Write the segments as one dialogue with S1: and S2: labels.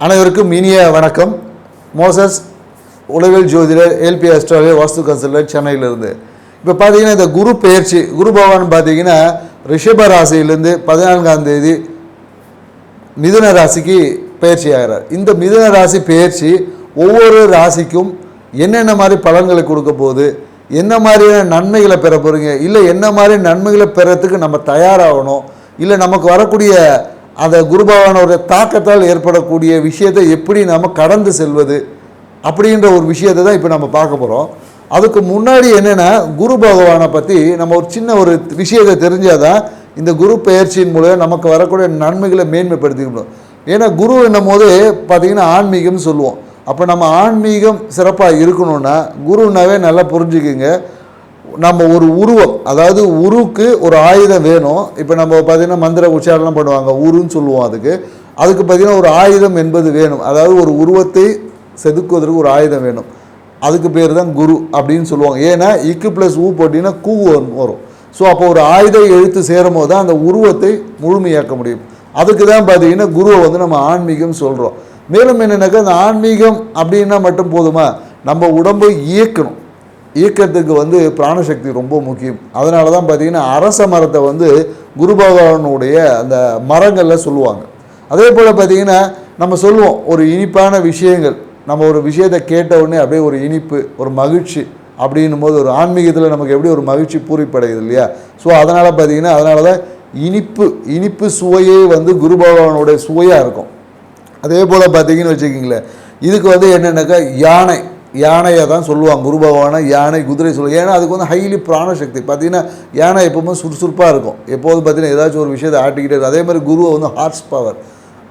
S1: அனைவருக்கும் இனிய வணக்கம். மோசஸ் உளவியல் ஜோதிடர் எல்பி அஸ்ட்ராலியா வாஸ்து கன்சல்டர் சென்னையிலிருந்து. இப்போ பார்த்தீங்கன்னா இந்த குரு பெயர்ச்சி குரு பகவான் பார்த்தீங்கன்னா ரிஷப ராசியிலேருந்து பதினான்காம் தேதி மிதுன ராசிக்கு பயிற்சி ஆகிறார். இந்த மிதுன ராசி பெயர்ச்சி ஒவ்வொரு ராசிக்கும் என்னென்ன மாதிரி பலன்களை கொடுக்க போகுது என்ன மாதிரியான நன்மைகளை பெற போகிறீங்க இல்லை என்ன மாதிரி நன்மைகளை பெறத்துக்கு நம்ம தயாராகணும் இல்லை நமக்கு வரக்கூடிய அந்த குரு பகவானோட தாக்கத்தால் ஏற்படக்கூடிய விஷயத்தை எப்படி நம்ம கடந்து செல்வது அப்படின்ற ஒரு விஷயத்தை தான் இப்போ நம்ம பார்க்க போகிறோம் அதுக்கு முன்னாடி என்னென்னா குரு பகவானை பற்றி நம்ம ஒரு சின்ன ஒரு விஷயத்தை தெரிஞ்சால் தான் இந்த குரு பயிற்சியின் மூலம் நமக்கு வரக்கூடிய நன்மைகளை மேன்மைப்படுத்திக்க முடியும். ஏன்னா குரு என்னும் போது பார்த்திங்கன்னா ஆன்மீகம்னு சொல்லுவோம். அப்போ நம்ம ஆன்மீகம் சிறப்பாக இருக்கணும்னா குருனாவே நல்லா புரிஞ்சுக்குங்க. நம்ம ஒரு உருவம் அதாவது உருவுக்கு ஒரு ஆயுதம் வேணும். இப்போ நம்ம பார்த்தீங்கன்னா மந்திர உச்சாரணம் பண்ணுவாங்க உருன்னு சொல்லுவோம் அதுக்கு. அதுக்கு பார்த்தீங்கன்னா ஒரு ஆயுதம் என்பது வேணும். அதாவது ஒரு உருவத்தை செதுக்குவதற்கு ஒரு ஆயுதம் வேணும். அதுக்கு பேர் தான் குரு அப்படின்னு சொல்லுவாங்க. ஏன்னா இக்கு ப்ளஸ் ஊ போட்டிங்கன்னா கூ வரும். ஸோ அப்போ ஒரு ஆயுத எழுத்து சேரும் போது தான் அந்த உருவத்தை முழுமையாக்க முடியும். அதுக்கு தான் பார்த்தீங்கன்னா குருவை வந்து நம்ம ஆன்மீகம் சொல்கிறோம் மேலும் என்னென்னாக்கா அந்த ஆன்மீகம் அப்படின்னா மட்டும் போதுமா? நம்ம உடம்பை இயக்கணும். இயக்கத்துக்கு வந்து பிராணசக்தி ரொம்ப முக்கியம். அதனால தான் பார்த்தீங்கன்னா அரச மரத்தை வந்து குரு பகவானுடைய அந்த மரங்களில் சொல்லுவாங்க. அதே போல் பார்த்தீங்கன்னா நம்ம சொல்லுவோம் ஒரு இனிப்பான விஷயங்கள். நம்ம ஒரு விஷயத்தை கேட்ட உடனே அப்படியே ஒரு இனிப்பு ஒரு மகிழ்ச்சி அப்படின்னும் போது ஒரு ஆன்மீகத்தில் நமக்கு எப்படி ஒரு மகிழ்ச்சி பூரிப்படையுது இல்லையா? ஸோ அதனால் பார்த்தீங்கன்னா அதனால தான் இனிப்பு இனிப்பு சுவையே வந்து குரு பகவானுடைய சுவையாக இருக்கும். அதே போல் பார்த்தீங்கன்னு வச்சுக்கிங்களேன் இதுக்கு வந்து என்னென்னாக்கா? யானை. யானையை தான் சொல்லுவாங்க. குரு பகவானை யானை குதிரை சொல்லுவாங்க. ஏன்னா அதுக்கு வந்து ஹைலி பிராணசக்தி. பார்த்தீங்கன்னா யானை எப்பவுமே சுறுசுறுப்பாக இருக்கும். எப்போதும் பார்த்தீங்கன்னா ஏதாச்சும் ஒரு விஷயத்தை ஆட்டிக்கிட்டே இருக்கும். அதே மாதிரி குருவை வந்து ஹார்ஸ் பவர்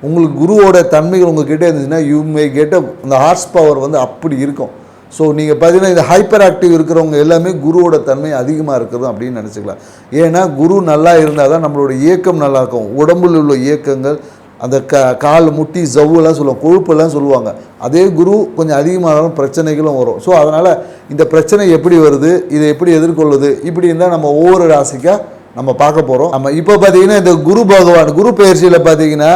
S1: உங்களுக்கு குருவோட தன்மைகள் உங்ககிட்ட இருந்துச்சுன்னா யூ மே கெட் அந்த ஹார்ஸ் பவர் வந்து அப்படி இருக்கும். ஸோ நீங்கள் பார்த்தீங்கன்னா இந்த ஹைப்பர் ஆக்டிவ் இருக்கிறவங்க எல்லாமே குருவோட தன்மை அதிகமாக இருக்கிறது அப்படின்னு நினச்சிக்கலாம். ஏன்னா குரு நல்லா இருந்தால் தான் நம்மளோட இயக்கம் நல்லா இருக்கும். உடம்புல உள்ள இயக்கங்கள் அந்த க கால் முட்டி ஜவ்வுலாம் சொல்லுவாங்க கொழுப்பெல்லாம் சொல்லுவாங்க. அதே குரு கொஞ்சம் அதிகமானாலும் பிரச்சனைகளும் வரும். ஸோ அதனால் இந்த பிரச்சனை எப்படி வருது இதை எப்படி எதிர்கொள்ளுது இப்படி இருந்தால் நம்ம ஒவ்வொரு ராசிக்காக நம்ம பார்க்க போகிறோம் நம்ம இப்போ பார்த்தீங்கன்னா இந்த குரு பகவான் குரு பயிற்சியில் பார்த்தீங்கன்னா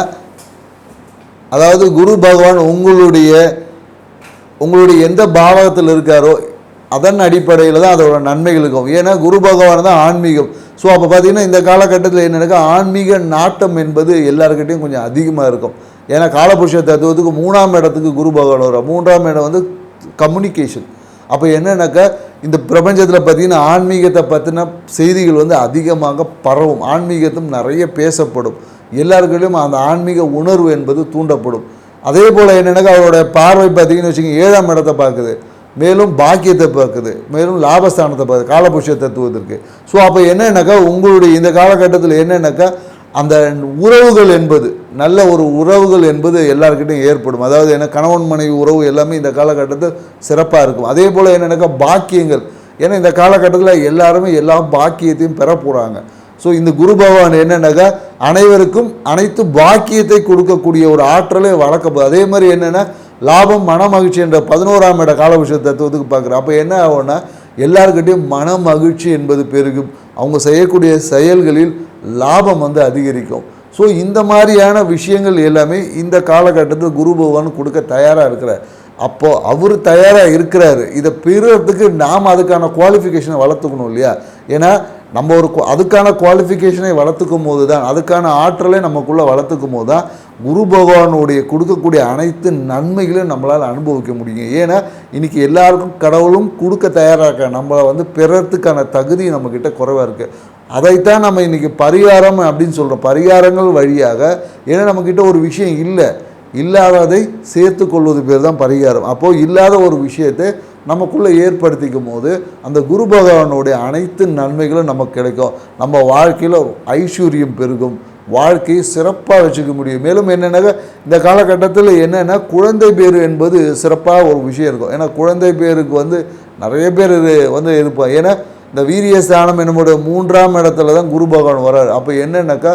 S1: அதாவது குரு பகவான் உங்களுடைய உங்களுடைய எந்த பாவகத்தில் இருக்காரோ அதன் அடிப்படையில் தான் அதோட நன்மைகள் இருக்கும். ஏன்னா குரு பகவான் தான் ஆன்மீகம். ஸோ அப்போ பார்த்தீங்கன்னா இந்த காலகட்டத்தில் என்னென்னாக்கா ஆன்மீக நாட்டம் என்பது எல்லாருக்கிட்டையும் கொஞ்சம் அதிகமாக இருக்கும். ஏன்னா காலபுருஷ தத்துவத்துக்கு மூணாம் இடத்துக்கு குரு பகவான் வரும் மூன்றாம் இடம் வந்து கம்யூனிகேஷன் அப்போ என்னென்னாக்கா இந்த பிரபஞ்சத்தில் பார்த்தீங்கன்னா ஆன்மீகத்தை பற்றின செய்திகள் வந்து அதிகமாக பரவும். ஆன்மீகத்தும் நிறைய பேசப்படும். எல்லாருக்கிட்டையும் அந்த ஆன்மீக உணர்வு என்பது தூண்டப்படும். அதே போல் என்னென்னாக்கா அவரோட பார்வை பார்த்தீங்கன்னு வச்சுக்கோங்க ஏழாம் இடத்தை பார்க்குது. மேலும் பாக்கியத்தை பார்க்குது. மேலும் லாபஸ்தானத்தை பார்க்குது. காலபுருஷ தத்துவத்திற்கு. ஸோ அப்போ என்னென்னாக்கா உங்களுடைய இந்த காலகட்டத்தில் என்னென்னாக்கா அந்த உறவுகள் என்பது நல்ல ஒரு உறவுகள் என்பது எல்லாருக்கிட்டையும் ஏற்படும். அதாவது என்ன கணவன் மனைவி உறவு எல்லாமே இந்த காலகட்டத்தில் சிறப்பாக இருக்கும். அதே போல் என்னென்னாக்கா பாக்கியங்கள். ஏன்னா இந்த காலகட்டத்தில் எல்லாருமே எல்லா பாக்கியத்தையும் பெற போகிறாங்க ஸோ இந்த குரு பகவான் என்னன்னாக்கா அனைவருக்கும் அனைத்து பாக்கியத்தை கொடுக்கக்கூடிய ஒரு ஆற்றலை வளர்க்க அதே மாதிரி என்னென்னா லாபம் மன மகிழ்ச்சி என்ற பதினோராம் இட காலபுருஷ தத்துவத்துக்கு பார்க்குறோம் அப்போ என்ன ஆகும்னா எல்லாருக்கிட்டையும் மன மகிழ்ச்சி என்பது பெருகும். அவங்க செய்யக்கூடிய செயல்களில் லாபம் வந்து அதிகரிக்கும். ஸோ இந்த மாதிரியான விஷயங்கள் எல்லாமே இந்த காலகட்டத்தில் குரு பகவான் கொடுக்க தயாராக இருக்கிறார். அப்போது அவர் தயாராக இருக்கிறாரு. இதை பெறுறதுக்கு நாம் அதுக்கான குவாலிஃபிகேஷனை வளர்த்துக்கணும் இல்லையா? ஏன்னா நம்ம ஒரு அதுக்கான குவாலிஃபிகேஷனை வளர்த்துக்கும் போது தான் அதுக்கான ஆற்றலை நமக்குள்ளே வளர்த்துக்கும் போது தான் குரு பகவானுடைய கொடுக்கக்கூடிய அனைத்து நன்மைகளையும் நம்மளால் அனுபவிக்க முடியும். ஏன்னா இன்றைக்கி எல்லாருக்கும் கடவுளும் கொடுக்க தயாராக இருக்க நம்மளை வந்து பெறத்துக்கான தகுதி நம்மக்கிட்ட குறைவாக இருக்குது அதைத்தான் நம்ம இன்றைக்கி பரிகாரம் அப்படின்னு சொல்கிறோம் பரிகாரங்கள் வழியாக ஏன்னா நம்மக்கிட்ட ஒரு விஷயம் இல்லை. இல்லாததை சேர்த்து கொள்வது பேர் தான் பரிகாரம். அப்போது இல்லாத ஒரு விஷயத்தை நமக்குள்ளே ஏற்படுத்திக்கும் போது அந்த குரு பகவானுடைய அனைத்து நன்மைகளும் நமக்கு கிடைக்கும். நம்ம வாழ்க்கையில் ஐஸ்வர்யம் பெருகும். வாழ்க்கையை சிறப்பாக வச்சுக்க முடியும். மேலும் என்னென்னாக்கா இந்த காலகட்டத்தில் என்னென்னா குழந்தை பேர் என்பது சிறப்பாக ஒரு விஷயம் இருக்கும். ஏன்னா குழந்தை பேருக்கு வந்து நிறைய பேர் இது வந்து இருப்பாங்க ஏன்னா இந்த வீரிய ஸ்தானம் என்னுடைய மூன்றாம் இடத்துல தான் குரு பகவான் வர்றார். அப்போ என்னென்னாக்கா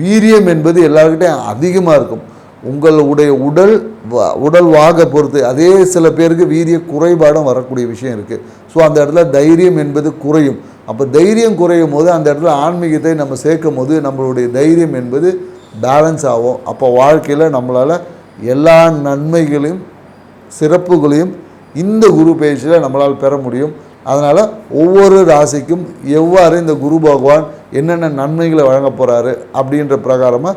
S1: வீரியம் என்பது எல்லாருக்கிட்டையும் அதிகமாக இருக்கும். உங்களுடைய உடல் வ- உடல் வாக பொறுத்து அதே சில பேருக்கு வீரிய குறைபாடும் வரக்கூடிய விஷயம் இருக்குது ஸோ அந்த இடத்துல தைரியம் என்பது குறையும். அப்போ தைரியம் குறையும் போது அந்த இடத்துல ஆன்மீகத்தை நம்ம சேர்க்கும் போது நம்மளுடைய தைரியம் என்பது பேலன்ஸ் ஆகும். அப்போ வாழ்க்கையில் நம்மளால் எல்லா நன்மைகளையும் சிறப்புகளையும் இந்த குரு பயிற்சியில் நம்மளால் பெற முடியும். அதனால் ஒவ்வொரு ராசிக்கும் எவ்வாறு இந்த குரு பகவான் என்னென்ன நன்மைகளை வழங்க போகிறாரு அப்படின்ற பிரகாரமாக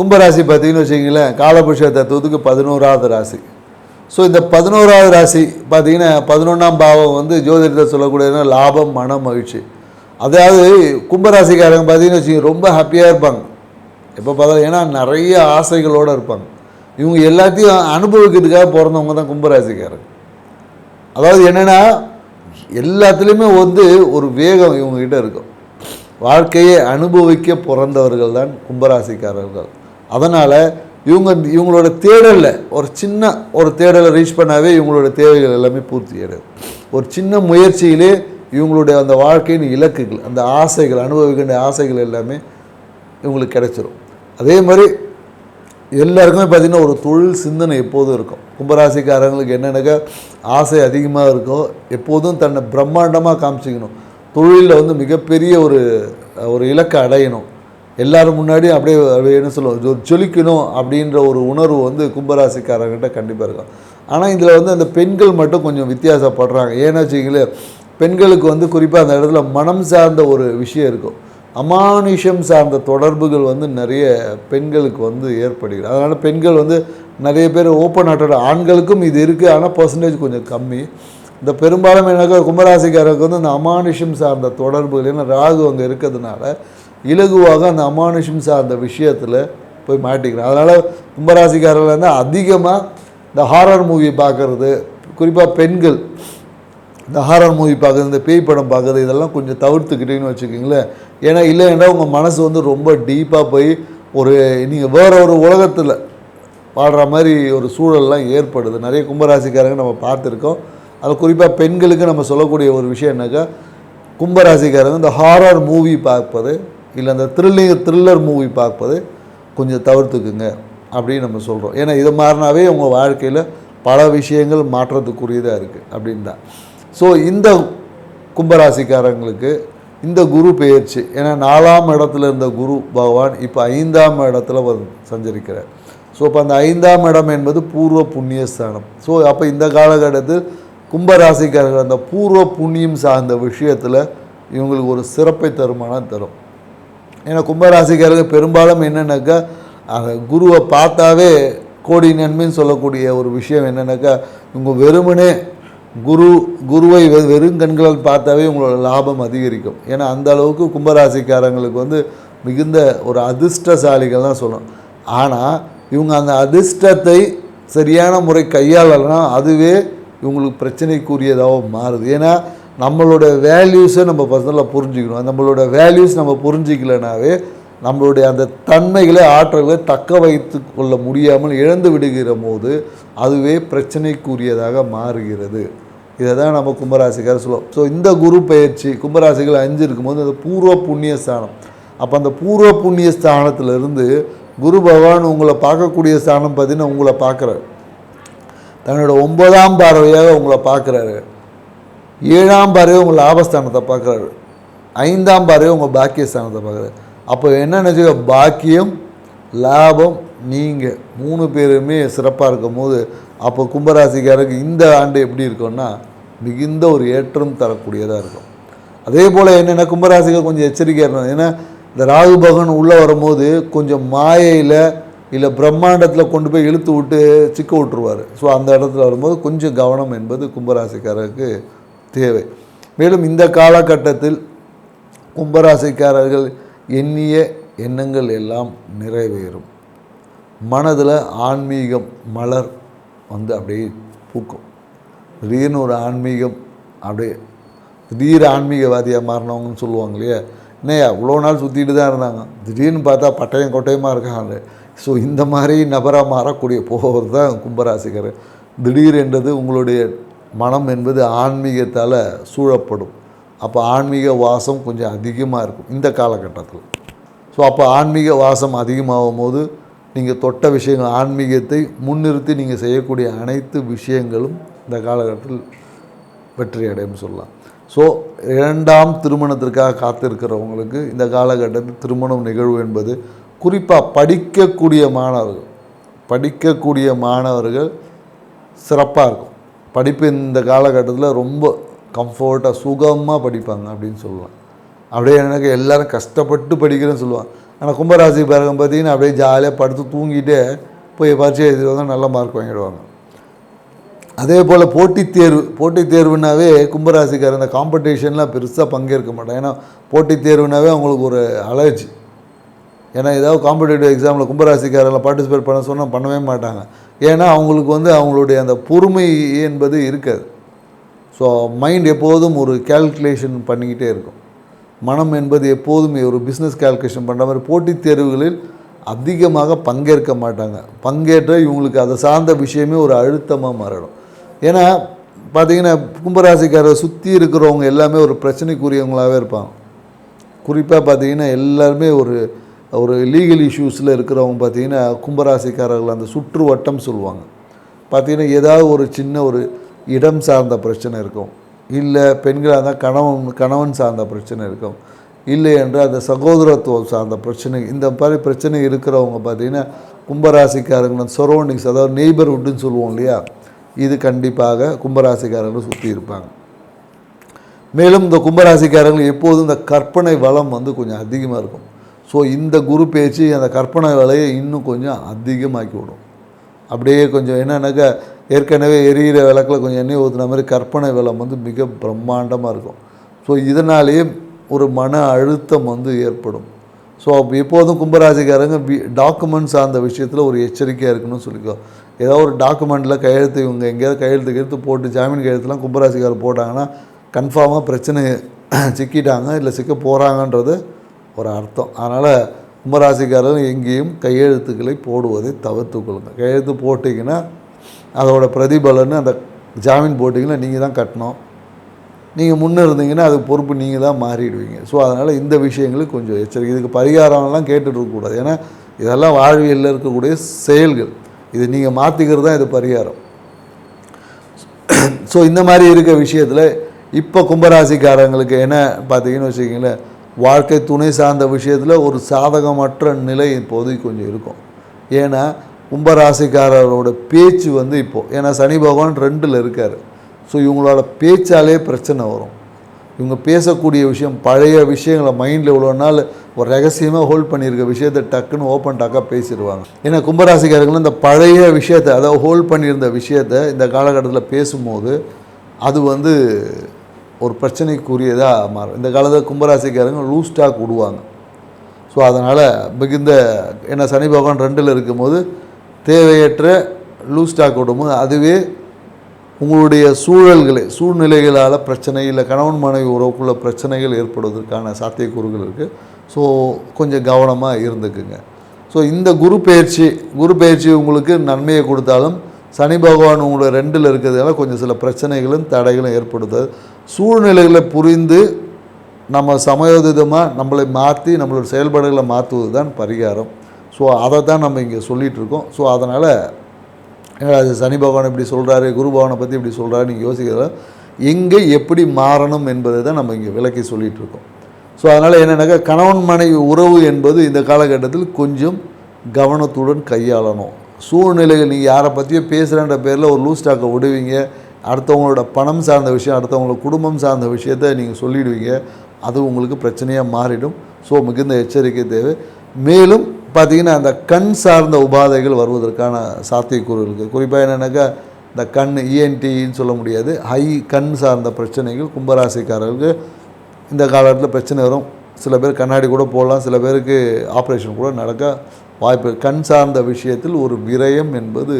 S1: கும்பராசி பார்த்தீங்கன்னு வச்சிங்களேன் காலபுருஷ தத்துவத்துக்கு பதினோராவது ராசி. ஸோ இந்த பதினோராவது ராசி பார்த்தீங்கன்னா பதினொன்றாம் பாவம் வந்து ஜோதிடத்தை சொல்லக்கூடியதுன்னா லாபம் மன மகிழ்ச்சி. அதாவது கும்பராசிக்காரங்க பார்த்தீங்கன்னு வச்சுங்க ரொம்ப ஹாப்பியாக இருப்பாங்க. எப்போ பார்த்தாலும் ஏன்னா நிறைய ஆசைகளோடு இருப்பாங்க. இவங்க எல்லாத்தையும் அனுபவிக்கிறதுக்காக பிறந்தவங்க தான் கும்பராசிக்காரங்க. அதாவது என்னென்னா எல்லாத்துலேயுமே வந்து ஒரு வேகம் இவங்ககிட்ட இருக்கும். வாழ்க்கையை அனுபவிக்க பிறந்தவர்கள் தான் கும்பராசிக்காரர்கள். அதனால் இவங்க இவங்களோட தேடலில் ஒரு சின்ன ஒரு தேடலை ரீச் பண்ணாவே இவங்களோட தேவைகள் எல்லாமே பூர்த்தி ஆகிடும் ஒரு சின்ன முயற்சியிலே இவங்களுடைய அந்த வாழ்க்கையின் இலக்குகள் அந்த ஆசைகள் அனுபவிக்கின்ற ஆசைகள் எல்லாமே இவங்களுக்கு கிடைச்சிரும். அதே மாதிரி எல்லாருக்குமே பார்த்திங்கன்னா ஒரு தொழில் சிந்தனை எப்போதும் இருக்கும். கும்பராசிக்காரங்களுக்கு என்னென்னக்கா ஆசை அதிகமாக இருக்கும் எப்போதும் தன்னை பிரம்மாண்டமாக காமிச்சிக்கணும். தொழிலில் வந்து மிகப்பெரிய ஒரு ஒரு இலக்கை அடையணும். எல்லாரும் முன்னாடியும் அப்படியே அப்படியே என்ன சொல்லுவோம் ஜொலிக்கணும் அப்படின்ற ஒரு உணர்வு வந்து கும்பராசிக்காரங்கிட்ட கண்டிப்பாக இருக்கும். ஆனால் இதில் வந்து அந்த பெண்கள் மட்டும் கொஞ்சம் வித்தியாசப்படுறாங்க. ஏன்னா வச்சுங்களேன் பெண்களுக்கு வந்து குறிப்பாக அந்த இடத்துல மனம் சார்ந்த ஒரு விஷயம் இருக்கும். அமானுஷம் சார்ந்த தொடர்புகள் வந்து நிறைய பெண்களுக்கு வந்து ஏற்படுகிறது. அதனால் பெண்கள் வந்து நிறைய பேர் ஓப்பன் ஆட்டோட ஆண்களுக்கும் இது இருக்குது ஆனால் பர்சன்டேஜ் கொஞ்சம் கம்மி. இந்த பெரும்பாலும் எனக்கு கும்பராசிக்காரருக்கு வந்து அந்த அமானுஷம் சார்ந்த தொடர்புகள் ஏன்னா ராகு அங்கே இருக்கிறதுனால இலகுவாக அந்த அமானுஷம் சார்ந்த விஷயத்தில் போய் மாட்டிக்கிறோம் அதனால் கும்பராசிக்காரர்கள் வந்து அதிகமாக இந்த ஹாரர் மூவி பார்க்குறது குறிப்பாக பெண்கள் இந்த ஹாரர் மூவி பார்க்குறது இந்த பேய் படம் பார்க்குறது இதெல்லாம் கொஞ்சம் தவிர்த்துக்கிட்டீங்கன்னு வச்சுக்கோங்களேன். ஏன்னா இல்லைன்னா உங்கள் மனசு வந்து ரொம்ப டீப்பாக போய் ஒரு நீங்கள் வேற ஒரு உலகத்தில் பாடுற மாதிரி ஒரு சூழல்லாம் ஏற்படுது. நிறைய கும்பராசிக்காரங்க நம்ம பார்த்துருக்கோம். அது குறிப்பாக பெண்களுக்கு நம்ம சொல்லக்கூடிய ஒரு விஷயம் என்னக்கா கும்பராசிக்காரங்க இந்த ஹாரர் மூவி பார்ப்பது இல்லை அந்த த்ரில்லிங் த்ரில்லர் மூவி பார்ப்பது கொஞ்சம் தவிர்த்துக்குங்க அப்படின்னு நம்ம சொல்கிறோம் ஏன்னா இது மாறினாவே உங்கள் வாழ்க்கையில் பல விஷயங்கள் மாற்றத்துக்குரியதாக இருக்குது அப்படின்னு தான் ஸோ இந்த கும்பராசிக்காரங்களுக்கு இந்த குரு பெயர்ச்சி. ஏன்னா நாலாம் இடத்துல இருந்த குரு பகவான் இப்போ ஐந்தாம் இடத்துல வந்து சஞ்சரிக்கிறார். ஸோ இப்போ அந்த ஐந்தாம் இடம் என்பது பூர்வ புண்ணியஸ்தானம் ஸோ அப்போ இந்த காலகட்டத்தில் கும்பராசிக்காரர்கள் அந்த பூர்வ புண்ணியம் சார்ந்த விஷயத்தில் இவங்களுக்கு ஒரு சிறப்பை தருமானம் தரும். ஏன்னா கும்பராசிக்காரர்கள் பெரும்பாலும் என்னென்னாக்கா அந்த குருவை பார்த்தாவே கோடி நன்மைன்னு சொல்லக்கூடிய ஒரு விஷயம் என்னென்னாக்கா இவங்க வெறுமனே குரு குருவை வெ வெறும் கண்களால் பார்த்தாவே உங்களோட லாபம் அதிகரிக்கும். ஏன்னா அந்த அளவுக்கு கும்பராசிக்காரங்களுக்கு வந்து மிகுந்த ஒரு அதிர்ஷ்டசாலிகள் தான் சொல்லணும். ஆனால் இவங்க அந்த அதிர்ஷ்டத்தை சரியான முறை கையாளலாம் அதுவே இவங்களுக்கு பிரச்சனைக்குரியதாகவும் மாறுது. ஏன்னா நம்மளோட வேல்யூஸை நம்ம பர்சனலாக புரிஞ்சுக்கணும். நம்மளோட வேல்யூஸ் நம்ம புரிஞ்சிக்கலனாவே நம்மளுடைய அந்த தன்மைகளை ஆற்றல்களை தக்க வைத்து கொள்ள முடியாமல் இழந்து விடுகிற போது அதுவே பிரச்சனைக்குரியதாக மாறுகிறது. இதை தான் நம்ம கும்பராசிக்கார் சொல்லுவோம். ஸோ இந்த குரு பயிற்சி கும்பராசிகள் அஞ்சு இருக்கும்போது அந்த பூர்வ புண்ணிய ஸ்தானம். அப்போ அந்த பூர்வ புண்ணிய ஸ்தானத்திலிருந்து குரு பகவான் உங்களை பார்க்கக்கூடிய ஸ்தானம் பார்த்தீங்கன்னா உங்களை பார்க்குறாரு. தன்னோட ஒன்பதாம் பார்வையாக உங்களை பார்க்குறாரு. ஏழாம் பார்வை உங்கள் லாபஸ்தானத்தை பார்க்குறாரு. ஐந்தாம் பார்வை உங்கள் பாக்கியஸ்தானத்தை பார்க்குறாரு. அப்போ என்ன நினச்சிக்க பாக்கியம் லாபம் நீங்கள் மூணு பேருமே சிறப்பாக இருக்கும் போது அப்போ கும்பராசிக்காரருக்கு இந்த ஆண்டு எப்படி இருக்கும்னா மிகுந்த ஒரு ஏற்றம் தரக்கூடியதாக இருக்கும். அதே போல் என்னென்ன கும்பராசிகள் கொஞ்சம் எச்சரிக்கையாக இருக்கணும் ஏன்னா இந்த ராகு பகவான் உள்ளே வரும்போது கொஞ்சம் மாயையில் இல்லை பிரம்மாண்டத்தில் கொண்டு போய் இழுத்து விட்டு சிக்க விட்டுருவார். ஸோ அந்த இடத்துல வரும்போது கொஞ்சம் கவனம் என்பது கும்பராசிக்காரருக்கு தேவை. மேலும் இந்த காலகட்டத்தில் கும்பராசிக்காரர்கள் எண்ணிய எண்ணங்கள் எல்லாம் நிறைவேறும். மனதில் ஆன்மீகம் மலர் வந்து அப்படியே பூக்கும். திடீர்னு ஒரு ஆன்மீகம் அப்படியே திடீர் ஆன்மீகவாதியாக மாறினவங்கன்னு சொல்லுவாங்க இல்லையா? என்னையா இவ்வளோ நாள் சுற்றிட்டு தான் இருந்தாங்க. திடீர்னு பார்த்தா பட்டயம் கொட்டயமாக இருக்காங்க. ஸோ இந்த மாதிரி நபராக மாறக்கூடிய போகிறது தான் கும்பராசிக்காரர். திடீர் என்றது உங்களுடைய மனம் என்பது ஆன்மீகத்தால் சூழப்படும். அப்போ ஆன்மீக வாசம் கொஞ்சம் அதிகமாக இருக்கும் இந்த காலகட்டத்தில். ஸோ அப்போ ஆன்மீக வாசம் அதிகமாகும் போது நீங்கள் தொட்ட விஷயங்கள் ஆன்மீகத்தை முன்னிறுத்தி நீங்கள் செய்யக்கூடிய அனைத்து விஷயங்களும் இந்த காலகட்டத்தில் வெற்றி அடையும் சொல்லலாம். ஸோ இரண்டாம் திருமணத்திற்காக காத்திருக்கிறவங்களுக்கு இந்த காலகட்டத்தில் திருமணம் நிகழ்வு என்பது குறிப்பாக படிக்கக்கூடிய மாணவர்கள் படிக்கக்கூடிய மாணவர்கள் சிறப்பாக இருக்கும். படிப்பு இந்த காலகட்டத்தில் ரொம்ப கம்ஃபர்ட்டாக சுகமாக படிப்பாங்க அப்படின்னு சொல்லலாம் அப்படியே எனக்கு எல்லோரும் கஷ்டப்பட்டு படிக்கிறேன்னு சொல்லுவாங்க. ஆனால் கும்பராசி பிறகு பார்த்தீங்கன்னா அப்படியே ஜாலியாக படுத்து தூங்கிட்டே போய் பரீட்சை எழுதிட்டு வந்தால் நல்ல மார்க் வாங்கிடுவாங்க. அதே போல் போட்டித் தேர்வு போட்டித் தேர்வுனாவே கும்பராசிக்காரர் இந்த காம்படிஷன்லாம் பெருசாக பங்கேற்க மாட்டாங்க. ஏன்னா போட்டித் தேர்வுனாவே அவங்களுக்கு ஒரு அலர்ஜி ஏன்னா ஏதாவது காம்படிட்டிவ் எக்ஸாமில் கும்பராசிக்காரங்களை பார்ட்டிசிபேட் பண்ண சொன்னால் பண்ணவே மாட்டாங்க. ஏன்னா அவங்களுக்கு வந்து அவங்களுடைய அந்த பொறுமை என்பது இருக்காது. ஸோ மைண்ட் எப்போதும் ஒரு கேல்குலேஷன் பண்ணிக்கிட்டே இருக்கும். மனம் என்பது எப்போதுமே ஒரு பிஸ்னஸ் கால்குலேஷன் பண்ணுற மாதிரி போட்டித் தேர்வுகளில் அதிகமாக பங்கேற்க மாட்டாங்க. பங்கேற்ற இவங்களுக்கு அதை சார்ந்த விஷயமே ஒரு அழுத்தமாக மாறிடும். ஏன்னா பார்த்தீங்கன்னா கும்பராசிக்காரரை சுற்றி இருக்கிறவங்க எல்லாமே ஒரு பிரச்சனைக்குரியவங்களாகவே இருப்பாங்க. குறிப்பாக பார்த்தீங்கன்னா எல்லாருமே ஒரு ஒரு லீகல் இஷ்யூஸில் இருக்கிறவங்க பார்த்தீங்கன்னா கும்பராசிக்காரர்கள் அந்த சுற்று வட்டம் சொல்லுவாங்க. பார்த்தீங்கன்னா ஏதாவது ஒரு சின்ன ஒரு இடம் சார்ந்த பிரச்சனை இருக்கும். இல்லை பெண்களாக இருந்தால் கணவன் கணவன் சார்ந்த பிரச்சனை இருக்கும். இல்லை என்றால் அந்த சகோதரத்துவம் சார்ந்த பிரச்சனை இந்த மாதிரி பிரச்சனை இருக்கிறவங்க பார்த்தீங்கன்னா கும்பராசிக்காரங்க சரௌண்டிங்ஸ் அதாவது நெய்பர்ஹுட்டுன்னு சொல்லுவோம் இல்லையா? இது கண்டிப்பாக கும்பராசிக்காரங்களை சுற்றி இருப்பாங்க. மேலும் இந்த கும்பராசிக்காரங்கள் எப்போதும் இந்த கற்பனை வளம் வந்து கொஞ்சம் அதிகமாக இருக்கும். ஸோ இந்த குரு பேச்சு அந்த கற்பனை வேலையை இன்னும் கொஞ்சம் அதிகமாக்கி விடும் அப்படியே கொஞ்சம் என்னன்னாக்கா ஏற்கனவே எரியிற விளக்கில் கொஞ்சம் எண்ணெய் ஊற்றுன மாதிரி கற்பனை விலை வந்து மிக பிரம்மாண்டமாக இருக்கும். ஸோ இதனாலேயே ஒரு மன அழுத்தம் வந்து ஏற்படும். ஸோ எப்போதும் கும்பராசிக்காரங்க டாக்குமெண்ட் சார்ந்த விஷயத்தில் ஒரு எச்சரிக்கையாக இருக்கணும்னு சொல்லிக்கோ. ஏதாவது ஒரு டாக்குமெண்ட்டில் கையெழுத்து இவங்க எங்கேயாவது கையெழுத்து கையெழுத்து போட்டு ஜாமீன் கையெழுத்துலாம் கும்பராசிக்காரர் போட்டாங்கன்னா கன்ஃபார்மாக பிரச்சனை சிக்கிட்டாங்க இல்லை சிக்க போகிறாங்கன்றது ஒரு அர்த்தம். அதனால் கும்பராசிக்காரர் எங்கேயும் கையெழுத்துக்களை போடுவதை தவிர்த்து கொள்ளுங்கள். கையெழுத்து போட்டிங்கன்னா அதோட பிரதிபலன்னு அந்த ஜாமீன் போட்டிங்கன்னா நீங்கள் தான் கட்டணும். நீங்கள் முன்னே இருந்தீங்கன்னா அதுக்கு பொறுப்பு நீங்கள் தான் மாறிடுவீங்க. ஸோ அதனால் இந்த விஷயங்களுக்கு கொஞ்சம் எச்சரிக்கை. இதுக்கு பரிகாரம்லாம் கேட்டுட்டு இருக்கக்கூடாது ஏன்னா இதெல்லாம் வாழ்வியலில் இருக்கக்கூடிய செயல்கள். இது நீங்கள் மாற்றிக்கிறது தான் இது பரிகாரம். ஸோ இந்த மாதிரி இருக்க விஷயத்தில் இப்போ கும்பராசிக்காரங்களுக்கு என்ன பார்த்தீங்கன்னு வச்சுக்கிங்களேன். வாழ்க்கை துணை சார்ந்த விஷயத்தில் ஒரு சாதகமற்ற நிலை இப்போதைக்கு கொஞ்சம் இருக்கும். ஏன்னா கும்பராசிக்காரரோட பேச்சு வந்து இப்போது ஏன்னா சனி பகவான் ரெண்டில் இருக்கார். ஸோ இவங்களோட பேச்சாலே பிரச்சனை வரும். இவங்க பேசக்கூடிய விஷயம் பழைய விஷயங்களை மைண்டில் இவ்வளோ நாள் ஒரு ரகசியமாக ஹோல்ட் பண்ணியிருக்க விஷயத்தை டக்குன்னு ஓப்பன் டாக்காக பேசிடுவாங்க. ஏன்னா கும்பராசிக்காரர்கள் இந்த பழைய விஷயத்தை அதாவது ஹோல்ட் பண்ணியிருந்த விஷயத்தை இந்த காலகட்டத்தில் பேசும்போது அது வந்து ஒரு பிரச்சனைக்குரியதாக மாறும். இந்த காலத்தில் கும்பராசிக்காரங்க லூஸ் ஸ்டாக் விடுவாங்க ஸோ அதனால் மிகுந்த ஏன்னா சனி பகவான் ரெண்டில் இருக்கும்போது தேவையற்ற லூஸ் ஸ்டாக் விடும்போது அதுவே உங்களுடைய சூழல்களை சூழ்நிலைகளால் பிரச்சனை இல்லை கணவன் மனைவி உறவுக்குள்ள பிரச்சனைகள் ஏற்படுவதற்கான சாத்தியக்கூறுகள் இருக்குது ஸோ கொஞ்சம் கவனமாக இருந்துக்குங்க. ஸோ இந்த குரு பயிற்சி குரு பயிற்சி உங்களுக்கு நன்மையை கொடுத்தாலும் சனி பகவான் உங்களோட ரெண்டில் இருக்கிறதுனால கொஞ்சம் சில பிரச்சனைகளும் தடைகளும் ஏற்படுது சூழ்நிலைகளை புரிந்து நம்ம சமயோதிதமாக நம்மளை மாற்றி நம்மளோட செயல்பாடுகளை மாற்றுவது தான் பரிகாரம். ஸோ அதை தான் நம்ம இங்கே சொல்லிகிட்டு இருக்கோம் ஸோ அதனால் அது சனி பகவான் இப்படி சொல்கிறாரு குரு பகவானை பற்றி இப்படி சொல்கிறாரு நீங்கள் யோசிக்கிறத? எங்கே எப்படி மாறணும் என்பதை தான் நம்ம இங்கே விளக்கி சொல்லிகிட்டு இருக்கோம் ஸோ அதனால் என்னென்னாக்கா கணவன் மனைவி உறவு என்பது இந்த காலகட்டத்தில் கொஞ்சம் கவனத்துடன் கையாளணும். சூழ்நிலைகள் நீங்கள் யாரை பற்றியோ பேசுகிறேன்ற பேரில் ஒரு லூஸ் ஸ்டாக்கை விடுவீங்க. அடுத்தவங்களோட பணம் சார்ந்த விஷயம் அடுத்தவங்களோட குடும்பம் சார்ந்த விஷயத்தை நீங்கள் சொல்லிடுவீங்க. அது உங்களுக்கு பிரச்சனையாக மாறிடும். ஸோ மிகுந்த எச்சரிக்கை தேவை. மேலும் பார்த்தீங்கன்னா அந்த கண் சார்ந்த உபாதைகள் வருவதற்கான சாத்தியக்கூறு இருக்குது குறிப்பாக என்னென்னாக்கா இந்த கண் இஎன்டின்னு சொல்ல முடியாது. ஹை கண் சார்ந்த பிரச்சனைகள் கும்பராசிக்காரர்களுக்கு இந்த காலத்தில் பிரச்சனை வரும். சில பேர் கண்ணாடி கூட போடலாம். சில பேருக்கு ஆப்ரேஷன் கூட நடக்க வாய்ப்பு கண் சார்ந்த விஷயத்தில் ஒரு விரயம் என்பது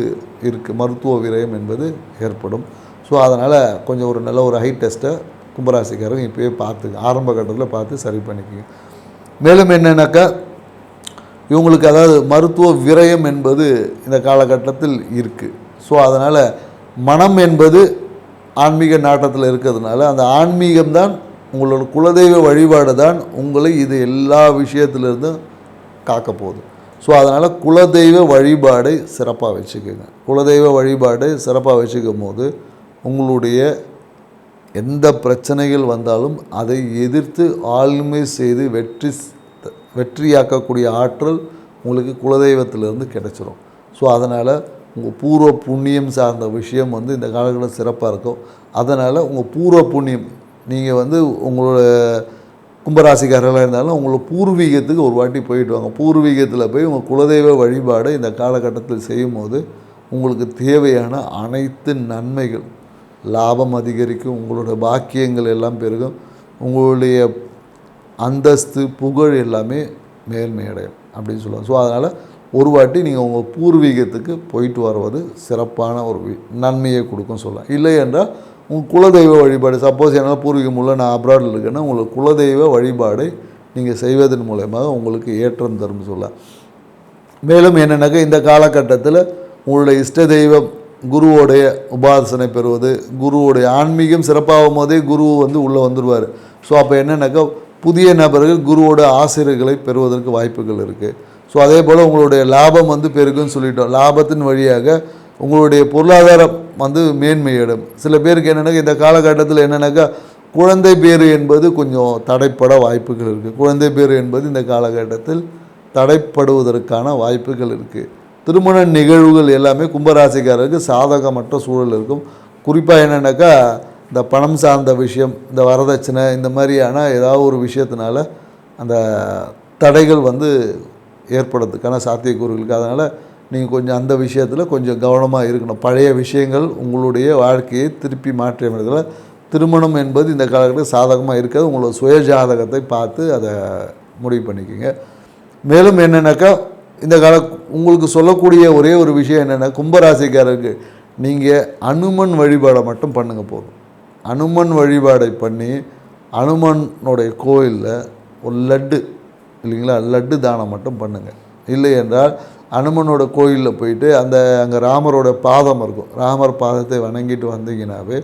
S1: இருக்குது மருத்துவ விரயம் என்பது ஏற்படும். ஸோ அதனால் கொஞ்சம் ஒரு நல்ல ஒரு ஹை டெஸ்ட்டை கும்பராசிக்காரங்க இப்போயே பார்த்து ஆரம்ப கட்டத்தில் பார்த்து சரி பண்ணிக்கோங்க. மேலும் என்னென்னாக்கா இவங்களுக்கு அதாவது மருத்துவ விரயம் என்பது இந்த காலகட்டத்தில் இருக்குது ஸோ அதனால் மனம் என்பது ஆன்மீக நாட்டத்தில் இருக்கிறதுனால அந்த ஆன்மீகம்தான் உங்களோட குலதெய்வ வழிபாடு தான் உங்களை இது எல்லா விஷயத்துலேருந்தும் காக்க போகுது. ஸோ அதனால் குலதெய்வ வழிபாடை சிறப்பாக வச்சுக்கோங்க. குலதெய்வ வழிபாடு சிறப்பாக வச்சுக்கும் போது உங்களுடைய எந்த பிரச்சனைகள் வந்தாலும் அதை எதிர்த்து ஆளுமை செய்து வெற்றி வெற்றியாக்கக்கூடிய ஆற்றல் உங்களுக்கு குலதெய்வத்திலிருந்து கிடைச்சிரும். ஸோ அதனால் உங்கள் பூர்வ புண்ணியம் சார்ந்த விஷயம் வந்து இந்த காலகட்டம் சிறப்பாக இருக்கும். அதனால் உங்கள் பூர்வ புண்ணியம் நீங்கள் வந்து உங்களோட கும்பராசிக்காரர்களாக இருந்தாலும் உங்களை பூர்வீகத்துக்கு ஒரு வாட்டி போயிட்டு வாங்க. பூர்வீகத்தில் போய் உங்கள் குலதெய்வ வழிபாடு இந்த காலகட்டத்தில் செய்யும்போது உங்களுக்கு தேவையான அனைத்து நன்மைகள் லாபம் அதிகரிக்கும் உங்களோட பாக்கியங்கள் எல்லாம் பெருகும் உங்களுடைய அந்தஸ்து புகழ் எல்லாமே மேல்மையடையும் அப்படின்னு சொல்லுவாங்க. ஸோ அதனால் ஒரு வாட்டி நீங்கள் உங்கள் பூர்வீகத்துக்கு போயிட்டு வருவது சிறப்பான ஒரு நன்மையை கொடுக்கும் சொல்லலாம். இல்லை என்றால் உங்கள் குலதெய்வ வழிபாடு சப்போஸ் என்னால் பூர்வீகம் உள்ள நான் அப்ராடில் இருக்கேன்னா உங்களுக்கு குலதெய்வ வழிபாடை நீங்கள் செய்வதன் மூலயமாக உங்களுக்கு ஏற்றம் தரும் சொல்லலாம். மேலும் என்னென்னாக்கா இந்த காலகட்டத்தில் உங்களுடைய இஷ்ட தெய்வம் குருவோடைய உபாசனை பெறுவது குருவோடைய ஆன்மீகம் சிறப்பாகும் போதே குரு வந்து உள்ளே வந்துடுவார் ஸோ அப்போ என்னென்னாக்கா புதிய நபர்கள் குருவோட ஆசிரியர்களை பெறுவதற்கு வாய்ப்புகள் இருக்குது ஸோ அதே போல் உங்களுடைய லாபம் வந்து பெருகுன்னு சொல்லிட்டோம். லாபத்தின் வழியாக உங்களுடைய பொருளாதாரம் வந்து மேன்மையிடும் சில பேருக்கு என்னென்னாக்கா இந்த காலகட்டத்தில் என்னென்னாக்கா குழந்தை பேர் என்பது கொஞ்சம் தடைப்பட வாய்ப்புகள் இருக்குது குழந்தை பேர் என்பது இந்த காலகட்டத்தில் தடைப்படுவதற்கான வாய்ப்புகள் இருக்குது திருமண நிகழ்வுகள் எல்லாமே கும்பராசிக்காரருக்கு சாதகமற்ற சூழல் இருக்கும். குறிப்பாக என்னென்னாக்கா இந்த பணம் சார்ந்த விஷயம் இந்த வரதட்சணை இந்த மாதிரியான ஏதாவது ஒரு விஷயத்தினால அந்த தடைகள் வந்து ஏற்படுறதுக்கான சாத்தியக்கூறுகளுக்கு. அதனால் நீங்கள் கொஞ்சம் அந்த விஷயத்தில் கொஞ்சம் கவனமாக இருக்கணும். பழைய விஷயங்கள் உங்களுடைய வாழ்க்கையை திருப்பி மாற்றி அமைறதுல திருமணம் என்பது இந்த காலகட்டத்தில் சாதகமாக இருக்காது. உங்களோட சுய ஜாதகத்தை பார்த்து அதை முடிவு பண்ணிக்கோங்க. மேலும் என்னென்னாக்கா இந்த கால உங்களுக்கு சொல்லக்கூடிய ஒரே ஒரு விஷயம் என்னென்னா கும்பராசிக்காரருக்கு நீங்கள் அனுமன் வழிபாடை மட்டும் பண்ணுங்கள் போதும். அனுமன் வழிபாடை பண்ணி அனுமனுடைய கோயிலில் ஒரு லட்டு இல்லைங்களா? லட்டு தானம் மட்டும் பண்ணுங்கள் இல்லை என்றால் அனுமனோட கோயிலில் போயிட்டு அந்த அங்கே ராமரோட பாதம் இருக்கும். ராமர் பாதத்தை வணங்கிட்டு வந்தீங்கன்னாவே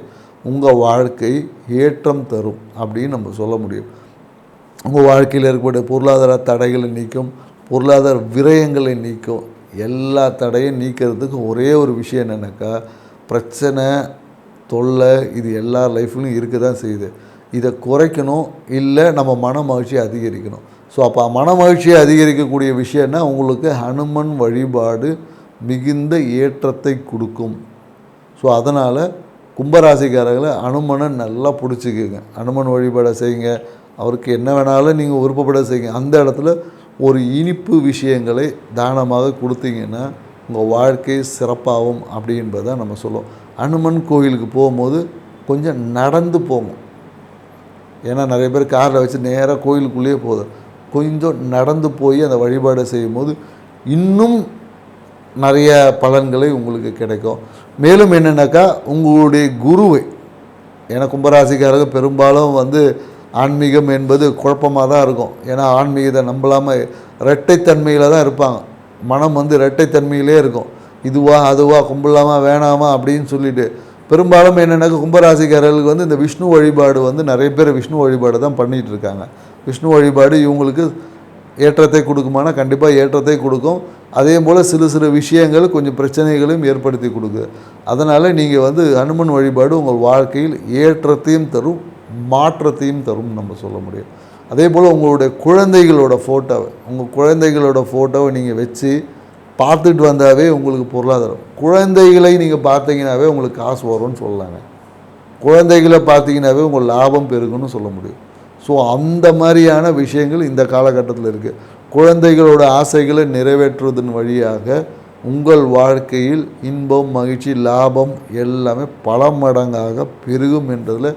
S1: உங்கள் வாழ்க்கை ஏற்றம் தரும் அப்படின்னு நம்ம சொல்ல முடியும். உங்கள் வாழ்க்கையில் இருக்கக்கூடிய பொருளாதார தடைகளை நீக்கும். பொருளாதார விரயங்களை நீக்கும் எல்லா தடையும் நீக்கிறதுக்கு ஒரே ஒரு விஷயம் என்னென்னாக்கா பிரச்சனை தொல்லை இது எல்லா லைஃப்லையும் இருக்க தான் செய்யுது. இதை குறைக்கணும் இல்லை நம்ம மன மகிழ்ச்சியை அதிகரிக்கணும். ஸோ அப்போ மன மகிழ்ச்சியை அதிகரிக்கக்கூடிய விஷயம்னா உங்களுக்கு ஹனுமன் வழிபாடு மிகுந்த ஏற்றத்தை கொடுக்கும். ஸோ அதனால் கும்பராசிக்காரர்களை அனுமனை நல்லா பிடிச்சிக்கோங்க. அனுமன் வழிபாடை செய்யுங்க. அவருக்கு என்ன வேணாலும் நீங்கள் விருப்பப்பட செய்யுங்க. அந்த இடத்துல ஒரு இனிப்பு விஷயங்களை தானமாக கொடுத்தீங்கன்னா உங்கள் வாழ்க்கை சிறப்பாகும் அப்படின்றத நம்ம சொல்லுவோம். அனுமன் கோயிலுக்கு போகும்போது கொஞ்சம் நடந்து போகும் ஏன்னா நிறைய பேர் காரில் வச்சு நேராக கோயிலுக்குள்ளேயே போதும் கொஞ்சம் நடந்து போய் அந்த வழிபாடை செய்யும்போது இன்னும் நிறைய பலன்களை உங்களுக்கு கிடைக்கும். மேலும் என்னென்னாக்கா உங்களுடைய குருவை ஏன்னா கும்பராசிக்காரர்கள் பெரும்பாலும் வந்து ஆன்மீகம் என்பது குழப்பமாக தான் இருக்கும். ஏன்னா ஆன்மீகத்தை நம்பலாமல் இரட்டைத்தன்மையில் தான் இருப்பாங்க. மனம் வந்து இரட்டைத்தன்மையிலே இருக்கும். இதுவா அதுவா கும்பிடலாமா வேணாமா அப்படின்னு சொல்லிட்டு. பெரும்பாலும் என்னென்னா கும்பராசிக்காரர்களுக்கு வந்து இந்த விஷ்ணு வழிபாடு வந்து நிறைய பேர் விஷ்ணு வழிபாடு தான் பண்ணிகிட்டு இருக்காங்க. விஷ்ணு வழிபாடு இவங்களுக்கு ஏற்றத்தை கொடுக்குமானா கண்டிப்பாக ஏற்றத்தை கொடுக்கும். அதே போல் சிறு சிறு விஷயங்கள் கொஞ்சம் பிரச்சனைகளையும் ஏற்படுத்தி கொடுக்குது. அதனால் நீங்கள் வந்து ஹனுமன் வழிபாடு உங்கள் வாழ்க்கையில் ஏற்றத்தையும் தரும். மாற்றத்தையும் தரும் நம்ம சொல்ல முடியும் அதே போல் உங்களுடைய குழந்தைகளோட ஃபோட்டோவை உங்கள் குழந்தைகளோட ஃபோட்டோவை நீங்கள் வச்சு பார்த்துட்டு வந்தாவே உங்களுக்கு பொருளாதாரம். குழந்தைகளை நீங்கள் பார்த்தீங்கன்னாவே உங்களுக்கு காசு வரும்னு சொல்லலாங்க. குழந்தைகளை பார்த்தீங்கன்னாவே உங்கள் லாபம் பெருகும்னு சொல்ல முடியும். ஸோ அந்த மாதிரியான விஷயங்கள் இந்த காலகட்டத்தில் இருக்குது குழந்தைகளோட ஆசைகளை நிறைவேற்றுவதன் வழியாக உங்கள் வாழ்க்கையில் இன்பம் மகிழ்ச்சி லாபம் எல்லாமே பல மடங்காக பெருகும் என்றதில்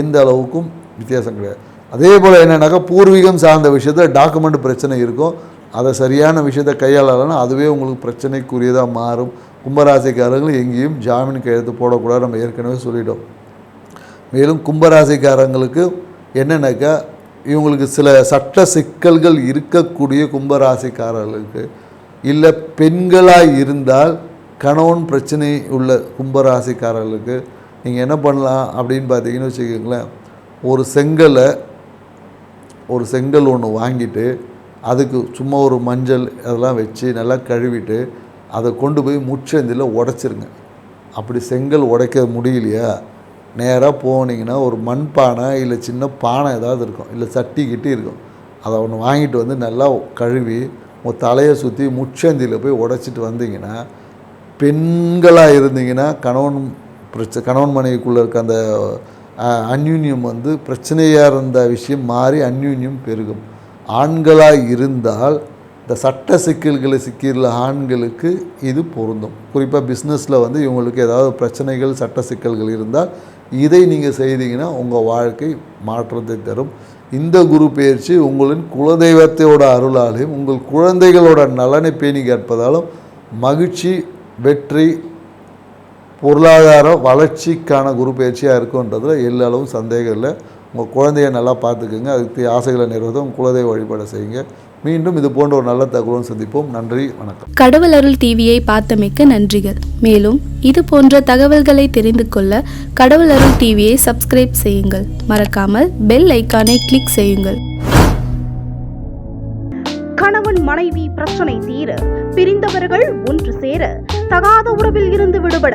S1: எந்த அளவுக்கும் வித்தியாசம் கிடையாது. அதே போல் என்னென்னாக்கா பூர்வீகம் சார்ந்த விஷயத்தில் டாக்குமெண்ட் பிரச்சனை இருக்கும். அதை சரியான விஷயத்தை கையாளலைன்னா அதுவே உங்களுக்கு பிரச்சனைக்குரியதாக மாறும். கும்பராசிக்காரர்கள் எங்கேயும் ஜாமீன் கையெழுத்து போடக்கூடாது நம்ம ஏற்கனவே சொல்லிட்டோம். மேலும் கும்பராசிக்காரங்களுக்கு என்னென்னாக்கா இவங்களுக்கு சில சட்ட சிக்கல்கள் இருக்கக்கூடிய கும்பராசிக்காரர்களுக்கு இல்லை பெண்களாக இருந்தால் கணவன் பிரச்சனை உள்ள கும்பராசிக்காரர்களுக்கு நீங்கள் என்ன பண்ணலாம் அப்படின்னு பார்த்தீங்கன்னு வச்சுக்கோங்களேன் ஒரு செங்கலை ஒரு செங்கல் ஒன்று வாங்கிட்டு அதுக்கு சும்மா ஒரு மஞ்சள் அதெல்லாம் வச்சு நல்லா கழுவிட்டு அதை கொண்டு போய் முச்சந்தில் உடச்சிருங்க. அப்படி செங்கல் உடைக்க முடியலையா? நேராக போனீங்கன்னா ஒரு மண்பானை இல்லை சின்ன பானை ஏதாவது இருக்கும் இல்லை சட்டி கிட்டி இருக்கும். அதை ஒன்று வாங்கிட்டு வந்து நல்லா கழுவி உங்கள் தலையை சுற்றி முச்சந்தியில் போய் உடைச்சிட்டு வந்தீங்கன்னா பெண்களாக இருந்தீங்கன்னா கணவன் பிரச்ச கணவன் மனைவிக்குள்ளே இருக்க அந்த அந்யூன்யம் வந்து பிரச்சனையாக இருந்த விஷயம் மாறி அந்யூன்யம் பெருகும். ஆண்களாக இருந்தால் இந்த சட்ட சிக்கல்களை சிக்கியுள்ள ஆண்களுக்கு இது பொருந்தும். குறிப்பாக பிஸ்னஸில் வந்து இவங்களுக்கு ஏதாவது பிரச்சனைகள் சட்ட சிக்கல்கள் இருந்தால் இதை நீங்கள் செய்தீங்கன்னா உங்கள் வாழ்க்கை மாற்றத்தை தரும். இந்த குரு பயிற்சி உங்களின் குலதெய்வத்தையோட அருளாலையும் உங்கள் குழந்தைகளோட நலனை பேணி கேட்பதாலும் மகிழ்ச்சி வெற்றி பொருளாதார வளர்ச்சிக்கான குரு பயிற்சியாக இருக்குன்றதுல எல்லா அளவும் சந்தேகம் இல்லை. உங்கள் குழந்தைய நல்லா பார்த்துக்குங்க. அதுக்கு ஆசைகளை நிறைவேற்ற உங்கள் குலதெய்வ வழிபாடு செய்யுங்க. மீண்டும் இது போன்ற ஒரு நல்ல தகவலுடன் சந்திப்போம். நன்றி வணக்கம்.
S2: கடவுள் அருள் டிவியை பார்த்தமைக்கு நன்றிகள். மேலும் இது போன்ற தகவல்களை தெரிந்து கொள்ள கடவுள் அருள் டிவியை சப்ஸ்கிரைப் செய்யுங்கள். மறக்காமல் பெல் ஐக்கானை கிளிக் செய்யுங்கள்.
S3: கணவன் மனைவி பிரச்சனை தீர பிரிந்தவர்கள் ஒன்று சேர தகாத உறவில் இருந்து விடுபட